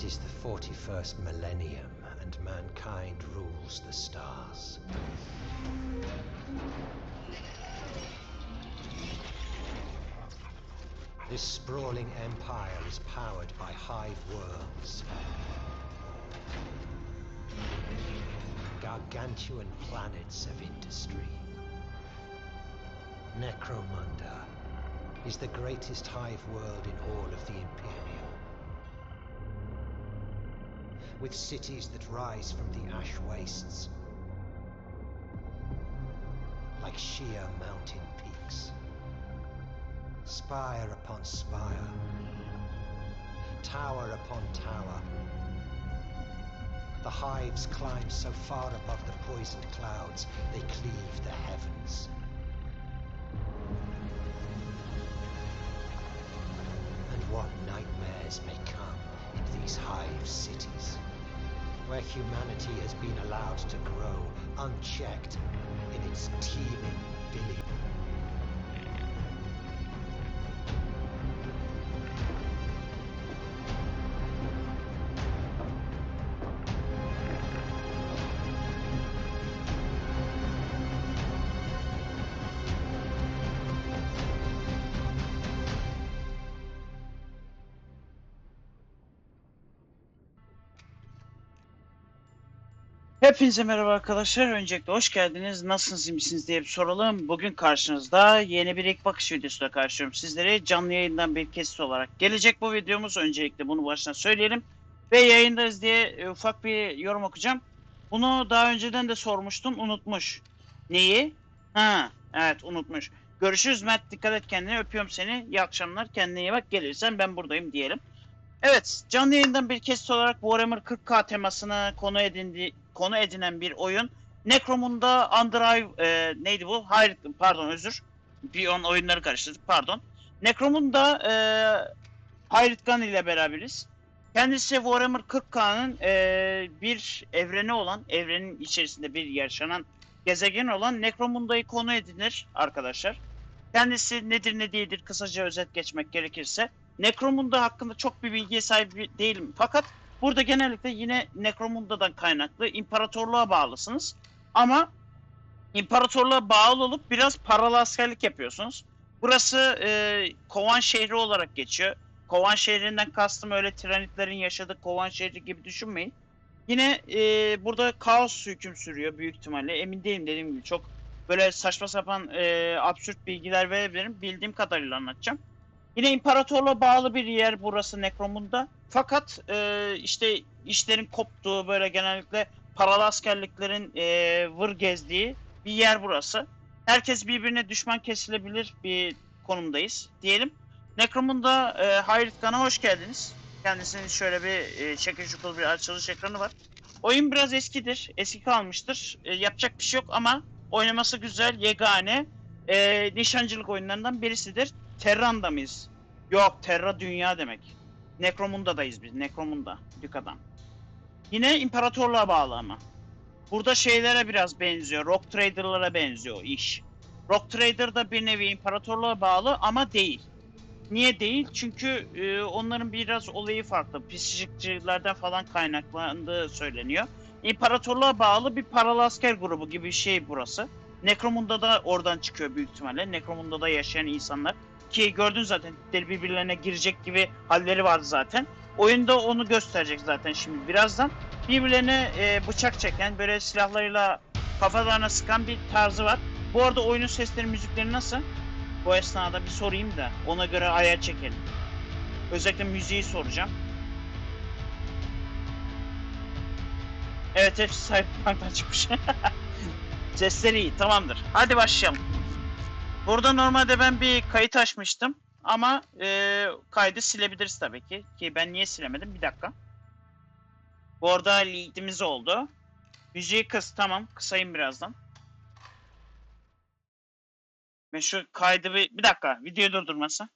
It is the 41st millennium, and mankind rules the stars. This sprawling empire is powered by hive worlds. Gargantuan planets of industry. Necromunda is the greatest hive world in all of the Imperium. With cities that rise from the ash wastes like sheer mountain peaks. Spire upon spire, tower upon tower. The hives climb so far above the poisoned clouds they cleave the heavens. And what nightmares may come in these hive cities, where humanity has been allowed to grow unchecked in its teeming billion. Hepinize merhaba arkadaşlar. Öncelikle hoş geldiniz. Nasılsınız, iyi misiniz diye bir soralım. Bugün karşınızda yeni bir ilk bakış videosuyla karşılıyorum sizleri. Canlı yayından bir kesit olarak gelecek bu videomuz. Öncelikle bunu baştan söyleyelim. Ve yayındayız diye e, ufak bir yorum okuyacağım. Bunu daha önceden de sormuştum, unutmuş. Neyi? Ha, evet unutmuş. Görüşürüz Mert, dikkat et kendine, öpüyorum seni. İyi akşamlar, kendine iyi bak. Gelirsen ben buradayım diyelim. Evet, canlı yayından bir kesit olarak Warhammer 40k temasını konu edindi, konu edinen bir oyun. Necromunda Underhive e, neydi bu? Hayır, pardon özür. Bir on oyunları karıştırdık, pardon. Necromunda e, Pirate Gun ile beraberiz. Kendisi Warhammer 40k'nın e, bir evreni olan, evrenin içerisinde bir yaşanan gezegen olan Necromunda'yı konu edinir arkadaşlar. Kendisi nedir ne değildir kısaca özet geçmek gerekirse. Necromunda hakkında çok bir bilgiye sahip değilim. Fakat burada genellikle yine Necromunda'dan kaynaklı imparatorluğa bağlısınız. Ama imparatorluğa bağlı olup biraz paralı askerlik yapıyorsunuz. Burası e, Kovan şehri olarak geçiyor. Kovan şehrinden kastım öyle tiranitlerin yaşadığı Kovan şehri gibi düşünmeyin. Yine e, burada kaos hüküm sürüyor büyük ihtimalle. Emin değilim dediğim gibi çok böyle saçma sapan e, absürt bilgiler verebilirim. Bildiğim kadarıyla anlatacağım. Yine imparatorluğa bağlı bir yer burası Necromunda. Fakat e, işte işlerin koptuğu böyle genellikle paralı askerliklerin e, vır gezdiği bir yer burası. Herkes birbirine düşman kesilebilir bir konumdayız diyelim. Necromunda e, Hayrit Kan'a hoş geldiniz. Kendisinin şöyle bir e, şekil şukul bir açılış ekranı var. Oyun biraz eskidir, eski kalmıştır. E, yapacak bir şey yok ama oynaması güzel, yegane. E, nişancılık oyunlarından birisidir. Terran'da mıyız? Yok, Terra dünya demek. Necromunda'dayız biz, Necromunda, Düka'dan. Yine imparatorluğa bağlı ama. Burada şeylere biraz benziyor, Rock Trader'lara benziyor iş. Rock Trader da bir nevi imparatorluğa bağlı ama değil. Niye değil? Çünkü e, onların biraz olayı farklı. Psikikçilerden falan kaynaklandığı söyleniyor. İmparatorluğa bağlı bir paralı asker grubu gibi bir şey burası. Necromunda da oradan çıkıyor büyük ihtimalle. Necromunda da yaşayan insanlar. Ki gördün zaten birbirlerine girecek gibi halleri vardı zaten. Oyunda onu gösterecek zaten şimdi birazdan. Birbirlerine e, bıçak çeken, böyle silahlarıyla kafalarına sıkan bir tarzı var. Bu arada oyunun sesleri, müzikleri nasıl? Bu esnada bir sorayım da ona göre ayar çekelim. Özellikle müziği soracağım. Evet hepsi Cyberpunk'tan çıkmış. Sesleri iyi tamamdır. Hadi başlayalım. Burada normalde ben bir kayıt açmıştım. Ama e, kaydı silebiliriz tabii ki. Ki ben niye silemedim? Bir dakika. Bu arada leadimiz oldu. Müziği kıs tamam. Kısayım birazdan. Ben şu kaydı bir, bir dakika. Videoyu durdurması.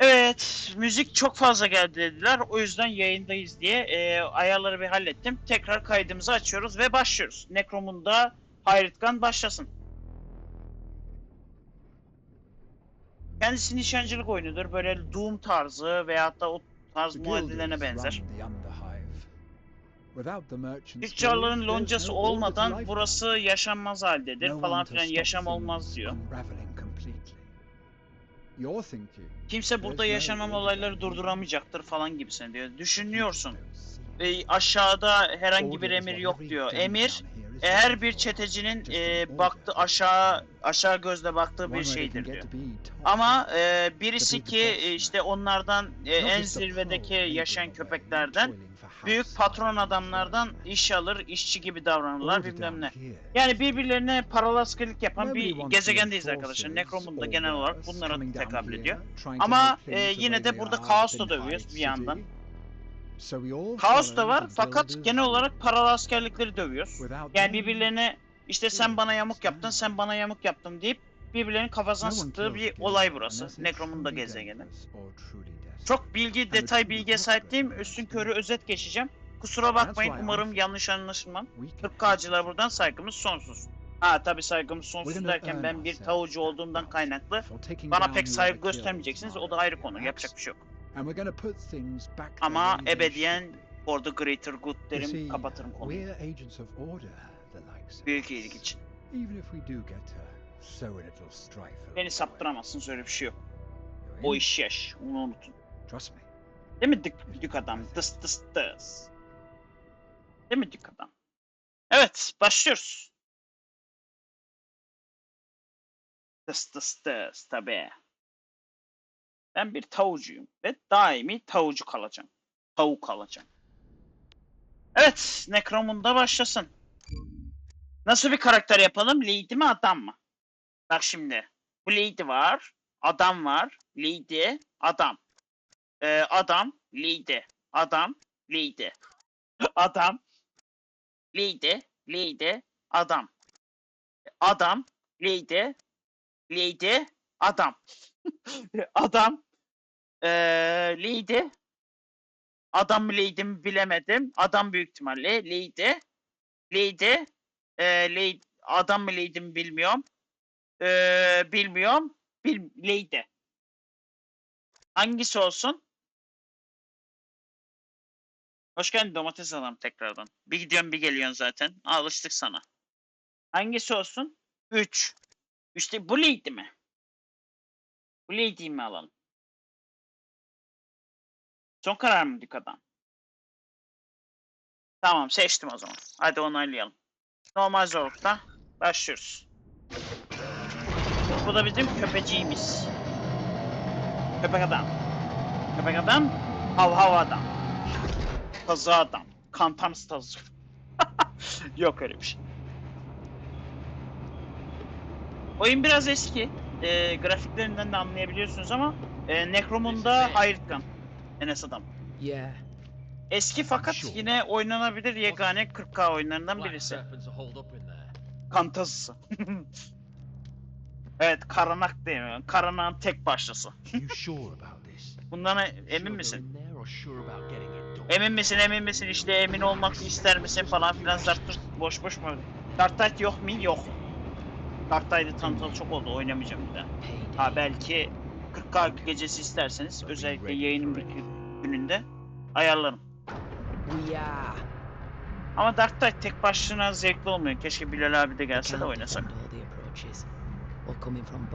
Evet. Müzik çok fazla geldi dediler. O yüzden yayındayız diye e, ayarları bir hallettim. Tekrar kaydımızı açıyoruz ve başlıyoruz. Necromunda Hayret Gun başlasın. Kendisi nişancılık oyunudur. Böyle Doom tarzı veyahut da o tarz muadillerine benzer. Tüccarların loncası olmadan burası yaşanmaz haldedir falan filan yaşam olmaz diyor. Kimse burada yaşanan olayları durduramayacaktır falan gibisine diyor. Düşünüyorsun. Ve aşağıda herhangi bir emir yok diyor. Emir is e, bir çetecinin e, baktı aşağı aşağı gözle baktığı bir şeydir diyor. Ama e, birisi ki e, işte onlardan e, en zirvedeki yaşayan köpeklerden büyük patron and iş alır, işçi gibi davranırlar bilmem ne. Yani birbirlerine paralı askerlik yapan bir gezegendeyiz arkadaşlar. Necromunda genel olarak bunlara tekabül ediyor. Ama e, yine de burada are kaos da within dövüyoruz bir yandan. Kaos da var fakat genel olarak paralı askerlikleri dövüyoruz. Yani birbirlerine işte sen bana yamuk yaptın, sen bana yamuk yaptın deyip birbirlerinin kafasına sıktığı bir olay burası. Necromunda truly gezegeni. Çok bilgi, detay bilgiye sahip değilim. Üstün körü özet geçeceğim. Kusura bakmayın umarım yanlış anlaşılmam. We can Kırkkağcılar buradan saygımız sonsuz. Ha tabi saygımız sonsuz derken ben bir tavucu olduğumdan kaynaklı bana pek saygı göstermeyeceksiniz. O da ayrı konu. Yapacak bir şey yok. And we're gonna put things back Ama ebediyen for the greater good derim see, kapatırım konuyu. We're agents of order, the likes of Büyük iyilik için. Even if we do get to sow a little strife Beni saptıramazsınız öyle bir şey yok. O iş yaş. Onu unutun. Trust me. Değil mi dik, dik adam? Dıs dıs dıs. Değil mi dik adam? Evet başlıyoruz. Dıs dıs dıs tabi. Ben bir tavucuyum ve daimi tavucu kalacağım. Tavuk kalacağım. Evet, Necromunda başlasın. Nasıl bir karakter yapalım? Lady mi adam mı? Bak şimdi. Bu Lady var. Adam var. Lady. Adam. Ee, adam. Lady. Adam. Lady. Adam. Lady. Lady. Adam. Adam. Lady. Lady. Adam. Adam. Ee, lady. Adam mı lady mi bilemedim. Adam büyük ihtimalle. Lady. Lady. Ee, lady. Adam mı lady mi bilmiyorum. Ee, bilmiyorum. Bil lady. Hangisi olsun? Hoş geldin domates adam tekrardan. Bir gidiyorsun bir geliyorsun zaten. Alıştık sana. Hangisi olsun? 3. İşte bu lady mi? Bu lady'yi mi alalım? Son karar mı dik adam? Tamam seçtim o zaman. Hadi onaylayalım. Normal zorlukta başlıyoruz. Bu da bizim köpeciğimiz. Köpek adam. Köpek adam. Hav hav adam. Tazı adam. Kantarız tazı. Yok öyle bir şey. Oyun biraz eski. Ee, grafiklerinden de anlayabiliyorsunuz ama e, Necromunda Hayırkan. Enes adam. Yeah. Eski fakat Sure. yine oynanabilir yegane 40k oyunlarından birisi. Kan tazısı. evet Karanak değil mi? Karanak'ın tek başlısı. Bundan e- emin misin? Emin misin emin misin işte emin olmak ister misin falan filan zartır boş boş mu? Dark Tide yok mu? Yok. Dark Tide'ı tanıtalı çok oldu oynamayacağım bir daha. Ha belki 40k gecesi isterseniz özellikle yayının bir gününde ayarlarım. Are. Ama Dark Tide tek başına zevkli olmuyor. Keşke Bilal abi de gelse de oynasak.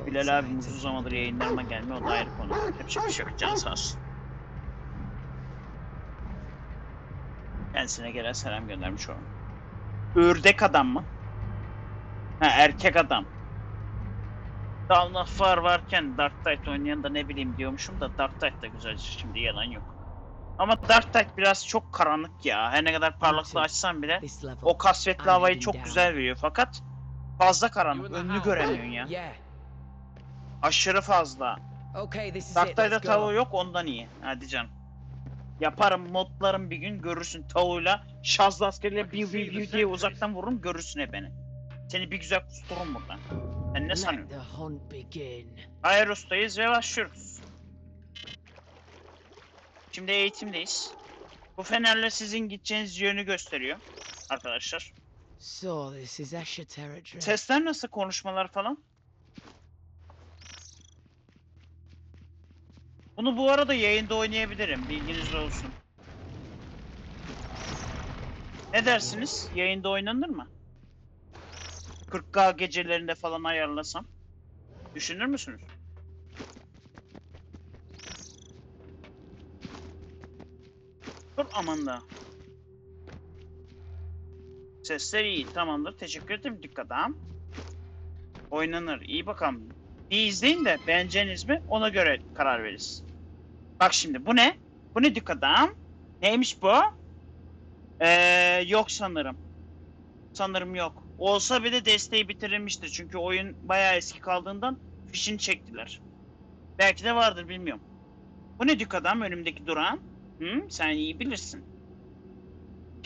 Bilal sides uzun zamandır yayınlarıma gelmiyor. O da ayrı konu. Yapacak bir şey yok. Can sağ olsun. Kendisine gelen selam göndermiş olalım. Ördek adam mı? Ha erkek adam. Dalnafar varken Dark Tide oynayan da ne bileyim diyormuşum da Dark Tide da güzel şimdi yalan yok. Ama Dark Tide biraz çok karanlık ya. Her ne kadar parlaklığı açsam bile o kasvetli havayı çok güzel veriyor fakat fazla karanlık. Önünü göremiyorsun ya. Aşırı fazla. Darktay'da Let's tavuğu yok ondan iyi. Hadi canım. Yaparım modlarım bir gün görürsün tavuğuyla. Şazlı askerle biu biu biu diye uzaktan vururum görürsün hep beni. Seni bir güzel kustururum buradan. Sen ne sanıyorsun? Aeros'tayız ve başlıyoruz. Şimdi eğitimdeyiz. Bu fenerler sizin gideceğiniz yönü gösteriyor. Arkadaşlar. So this is Escher territory. Sesler nasıl konuşmalar falan? Bunu bu arada yayında oynayabilirim. Bilginiz olsun. Ne dersiniz? Yayında oynanır mı? 40K gecelerinde falan ayarlasam. Düşünür müsünüz? Dur aman da. Sesler iyi. Tamamdır. Teşekkür ederim. Dikkat ağam. Oynanır. İyi bakalım. Bir izleyin de beğeneceğiniz mi ona göre karar veririz. Bak şimdi bu ne? Bu ne dikkat ağam? Neymiş bu? Ee, yok sanırım. Sanırım yok. Olsa bile desteği bitirilmiştir. Çünkü oyun bayağı eski kaldığından fişini çektiler. Belki de vardır bilmiyorum. Bu ne dük adam önümdeki duran? Hı? Sen iyi bilirsin.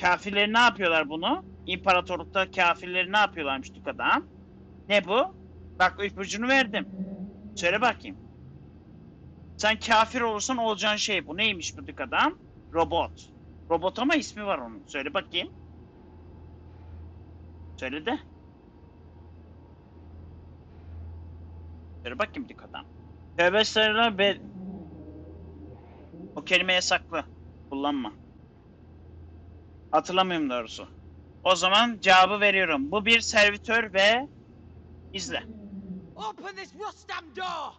Kafirleri ne yapıyorlar bunu? İmparatorlukta kafirleri ne yapıyorlarmış dük adam? Ne bu? Bak ipucunu verdim. Söyle bakayım. Sen kafir olursan olacağın şey bu. Neymiş bu dük adam? Robot. Robot ama ismi var onun. Söyle bakayım. Söyle de. Söyle bakayım dik adam. Tövbe estağfurullah be... O kelime yasaklı. Kullanma. Hatırlamıyorum doğrusu. O zaman cevabı veriyorum. Bu bir servitör ve... izle. Open this Rustam door!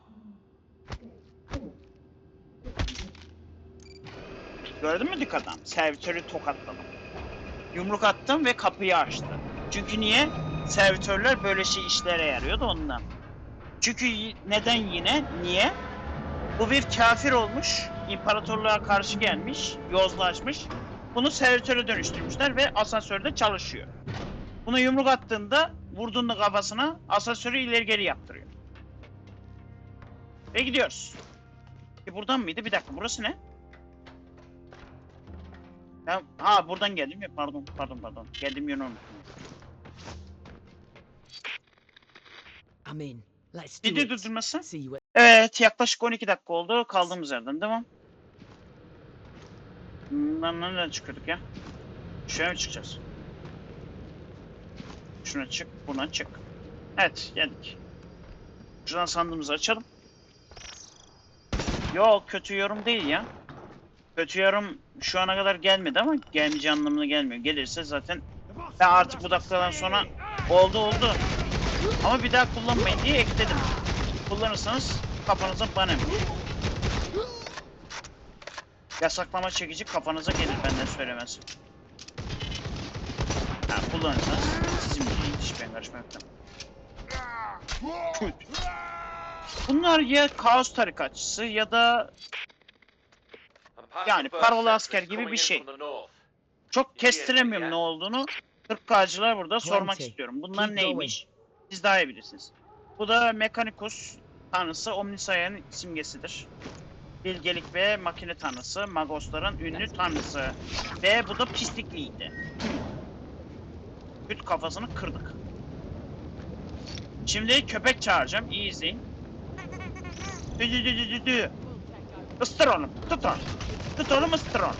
Gördün mü dik adam? Servitörü tokatladım. Yumruk attım ve kapıyı açtı. Çünkü niye? Servitörler böyle şey işlere yarıyordu ondan. Çünkü neden yine? Niye? Bu bir kafir olmuş, imparatorluğa karşı gelmiş, yozlaşmış. Bunu servitöre dönüştürmüşler ve asansörde çalışıyor. Bunu yumruk attığında, vurduğunda kafasına asansörü ileri geri yaptırıyor. Ve gidiyoruz. E buradan mıydı? Bir dakika burası ne? Ben, ha buradan geldim ya pardon pardon pardon. Geldim yönü unuttum. I'm in. Let's do Video it. durdurması. See you at Evet yaklaşık 12 dakika oldu. Kaldığımız yerden devam. Bundan nereden çıkıyorduk ya? Şuraya mı çıkacağız? Şuna çık, buna çık. Evet geldik. Şuradan sandığımızı açalım. Yok kötü yorum değil ya. Kötü yorum şu ana kadar gelmedi ama gelmeyeceği anlamına gelmiyor. Gelirse zaten ben artık bu dakikadan sonra oldu oldu. Ama bir daha kullanmayın diye ekledim. Kullanırsanız kafanıza banem. Yasaklama çekici kafanıza gelir benden söylemez. Ha kullanırsanız sizin bildiğiniz iş ben karışmaktan. Bunlar ya kaos tarikatçısı ya da Yani paralı asker gibi bir şey. çok kestiremiyorum ne olduğunu. 40K'cılar burada sormak istiyorum. Bunlar neymiş? Siz daha iyi bilirsiniz. Bu da Mechanicus tanrısı Omnisaya'nın simgesidir. Bilgelik ve makine tanrısı, Magosların ünlü tanrısı. Ve bu da pislikliydi. Küt kafasını kırdık. Şimdi köpek çağıracağım. İyi izleyin. Dü dü dü dü dü. Isır onu. Tut onu. Tut onu ıstır onu.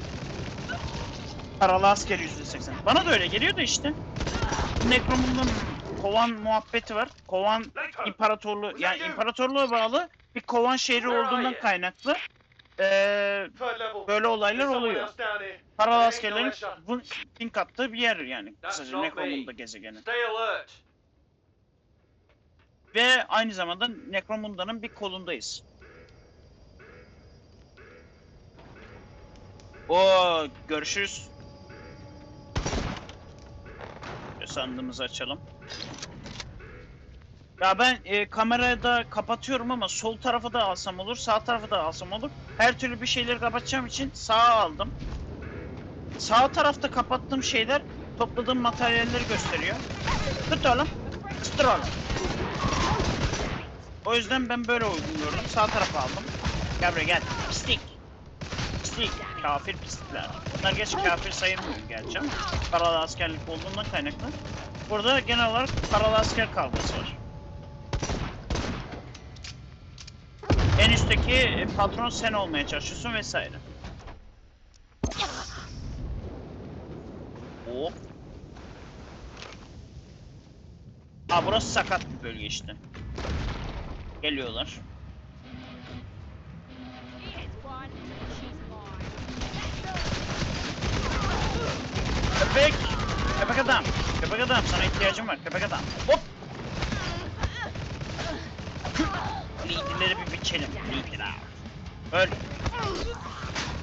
Paralı asker %80. Bana da öyle geliyor da işte. Necromund'un kovan muhabbeti var. Kovan imparatorluğu yani imparatorluğa bağlı bir kovan şehri olduğundan kaynaklı eee böyle olaylar oluyor. Paralı askerlerin bu pink attığı bir yer yani. Kısaca Necromunda gezegeni. Ve aynı zamanda Necromunda'nın bir kolundayız. Oo görüşürüz. Sandığımızı açalım. Ya ben e, kamerayı da kapatıyorum ama sol tarafı da alsam olur, sağ tarafı da alsam olur. Her türlü bir şeyleri kapatacağım için sağa aldım. Sağ tarafta kapattığım şeyler topladığım materyalleri gösteriyor. Tut oğlum. O yüzden ben böyle gördüm. Sağ tarafa aldım. Gel buraya gel. Pislik. Pislik. Kafir pislikler. Bunlar geç kafir sayılmıyor gerçi ama paralı askerlik olduğundan kaynaklı. Burada genel olarak paralı asker kavgası var. En üstteki e, patron sen olmaya çalışıyorsun vesaire. Hop. Aa burası sakat bir bölge işte. Geliyorlar. Köpek! Köpek adam. Köpek adam sana ihtiyacım var. Köpek adam. Hop. Lead'leri bir biçelim. Lead'ler. Öl.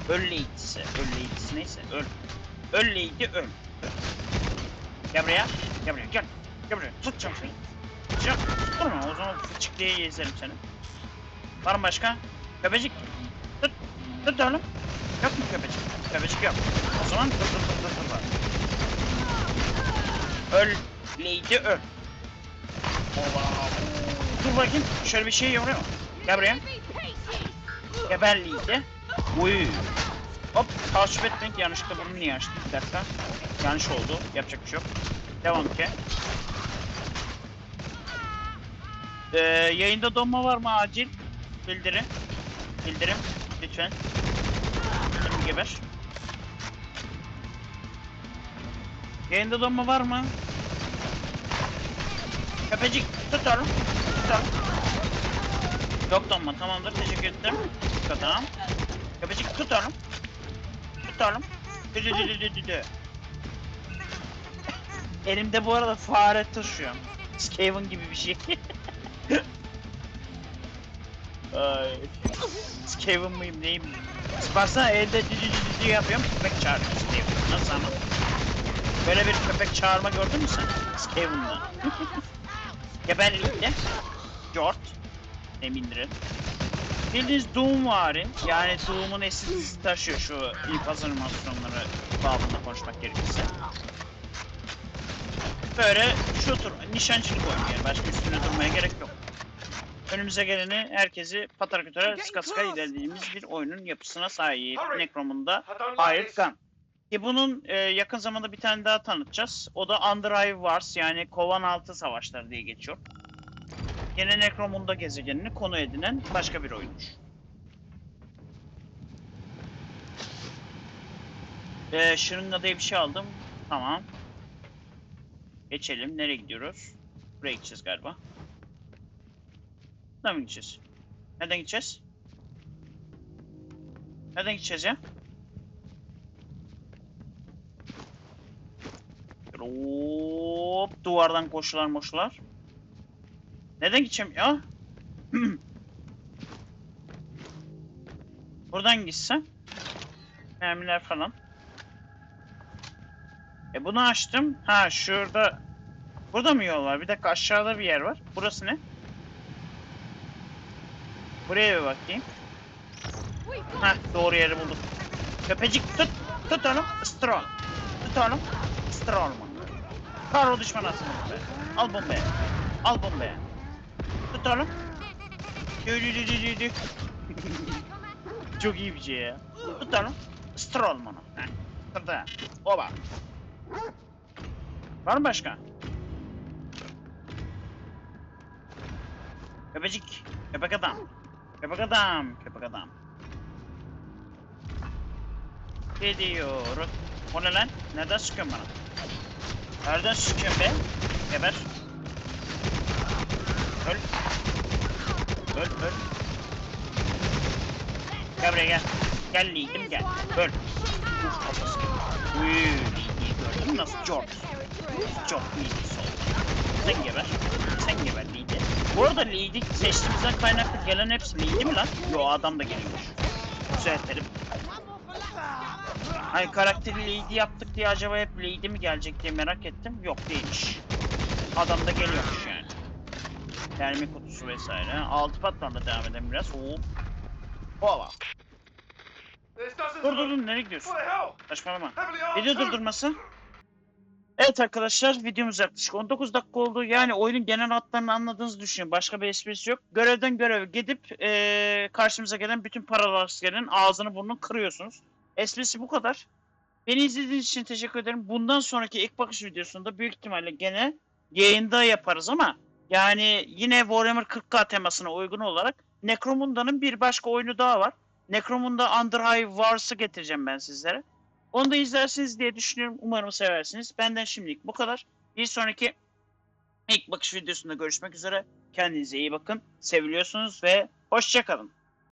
Öl lead'si. Öl lead'si neyse. Öl. Öl lead'i öl. Gel buraya. Gel buraya gel. Gel buraya. Tutacağım seni. Tutacağım. Tutturma o zaman fıçık diye gezerim seni. Var mı başka? Köpecik. Tut. Tut oğlum. Yok mu köpecik? Köpecik yok. O zaman dur dur dur dur dur. Öl. Lady öl. Dur bakayım. Şöyle bir şey yoruyor? Gel buraya. Geber Lady. Uy. Hop. Takip etmek yanlışlıkla bunu niye açtım? Bir dakika. Yanlış oldu. Yapacak bir şey yok. Devam ki. Ee, yayında donma var mı acil? Bildirim. Bildirim. Lütfen. Şimdi geber. Yayında donma var mı? Köpecik tut oğlum. Tut oğlum. Yok donma tamamdır teşekkür ederim. Tamam. Köpecik tut oğlum. Tut oğlum. Dü dü dü dü dü dü. Elimde bu arada fare taşıyorum. Skaven gibi bir şey. Ay. Skaven mıyım neyim? Baksana elde dü dü dü dü yapıyorum köpek çağırıyor Skaven. Nasıl ama? Böyle bir köpek çağırma gördün mü sen? Skaven'da. Geberlikte. Jort. Emindirin. Bildiğiniz Doom vari. Yani Doom'un esintisi taşıyor şu infaz animasyonları babında konuşmak gerekirse. Böyle tur nişancılık oyunu yani başka üstüne durmaya gerek yok. Önümüze geleni herkesi patara kütara sıka sıka ilerlediğimiz bir oyunun yapısına sahip. Necrom'unda Hired Gun. Ki bunun e, yakın zamanda bir tane daha tanıtacağız. O da Underhive Wars yani Kovan Altı Savaşları diye geçiyor. Yine Necromunda gezegenini konu edinen başka bir oyundur. Ee, şırınga diye bir şey aldım. Tamam. Geçelim. Nereye gidiyoruz? Buraya gideceğiz galiba. Mı gideceğiz? Nereden gideceğiz? Nereden gideceğiz ya? Hop duvardan koşular moşular. Neden gideceğim ya? Buradan gitsem. Mermiler falan. E bunu açtım. Ha şurada. Burada mı yol var? Bir dakika aşağıda bir yer var. Burası ne? Buraya bir bakayım. Ha doğru yeri buldum. Köpecik tut. Tut onu. Onu. Tut onu. Isır onu. Karo düşman atın be. Al bombayı. Al bombayı. Tut onu. Dü. Çok iyi bir şey ya. Tut onu. Isır onu. Heh. Isırdı. Oba. Var mı başka? Köpecik. Köpek adam. Köpek adam. Köpek adam. Gidiyoruz. O ne lan? Nereden sıkıyorsun bana? Nereden sıkıyorsun be? Geber. Öl. Öl öl. Gel buraya gel. Gel Lee'dim gel. Öl. Uf kafası. Uy, Lee'yi gördün mü nasıl George? Çok iyi. Sen geber. Sen geber Lee'di. Bu arada Lee'di seçtiğimizden kaynaklı gelen hepsi Lee'di mi lan? Yo adam da geliyormuş. Düzeltelim. Hani karakteri Lady yaptık diye acaba hep Lady mi gelecek diye merak ettim. Yok değilmiş. Adam da geliyormuş yani. Termik kutusu vesaire. Altı patlarla devam edelim biraz. Hop. Hova. Dur dur dur nereye gidiyorsun? Saçmalama. Video durdurması. Evet arkadaşlar videomuz yaklaşık 19 dakika oldu. Yani oyunun genel hatlarını anladığınızı düşünüyorum. Başka bir esprisi yok. Görevden göreve gidip eee, karşımıza gelen bütün paralı askerin ağzını burnunu kırıyorsunuz. Esprisi bu kadar. Beni izlediğiniz için teşekkür ederim. Bundan sonraki ilk bakış videosunda büyük ihtimalle gene yayında yaparız ama yani yine Warhammer 40k temasına uygun olarak Necromunda'nın bir başka oyunu daha var. Necromunda Underhive Wars'ı getireceğim ben sizlere. Onu da izlersiniz diye düşünüyorum. Umarım seversiniz. Benden şimdilik bu kadar. Bir sonraki ilk bakış videosunda görüşmek üzere. Kendinize iyi bakın. Seviliyorsunuz ve hoşçakalın.